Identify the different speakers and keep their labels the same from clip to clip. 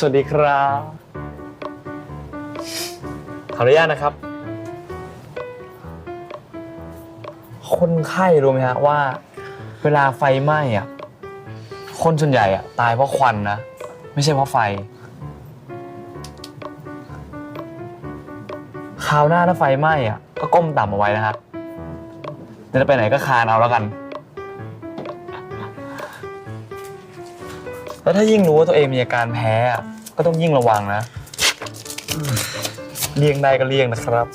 Speaker 1: สวัสดีครับ ขออนุญาตนะครับ คนไข้รู้ไหมฮะว่า เวลาไฟไหม้อะ คนส่วนใหญ่อะ ตายเพราะควันนะ ไม่ใช่เพราะไฟ คราวหน้าถ้าไฟไหม้อะ ก็ก้มต่ำเอาไว้นะฮะจะไปไหนก็คานเอาแล้วกัน แล้วถ้ายิ่งรู้ว่าตัวเองมีอาการแพ้อะ ก็ต้องยิ่งระวังนะ เลี่ยงได้ก็เลี่ยงนะครับ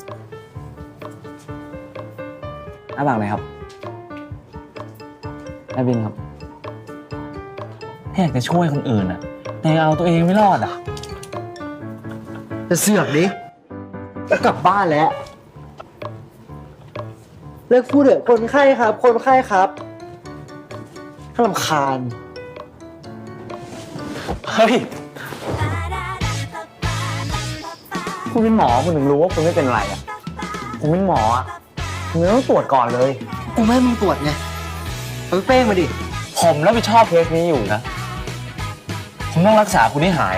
Speaker 1: หน้าบางไหนครับนายบินครับถ้าอยากจะช่วยคนอื่นอะแต่เอาตัวเองไม่รอดอะ
Speaker 2: จะเสือกดิจะกลับบ้านแล้ว เลิกพูดเถอะคนไข้ครับ คนไข้ครับถ้าลำคาญ
Speaker 1: เฮ้ย คุณเป็นหมอคุณถึงรู้ว่าคุณไม่เป็นไรอะผมเป็นหมออะคุณต้องตรวจก่อนเลย
Speaker 2: กูไม่ให้มึงตรวจไงเอาเป้งมาดิ
Speaker 1: ผมรับผิดชอบเคสนี้อยู่นะ ผมต้องรักษาคุณให้หาย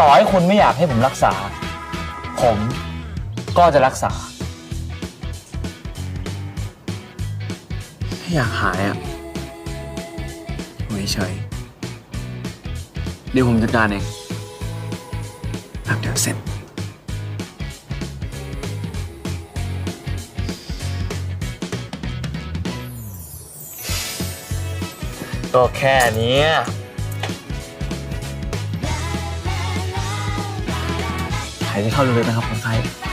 Speaker 1: ต่อให้คุณไม่อยากให้ผมรักษา ผมก็จะรักษาถ้าอยากหายอะอยู่เฉยๆเดี๋ยวผมจัดการเองแป๊บ เสร็จ ก็แค่นี้หายใจเข้าลึกๆนะครับคนไข้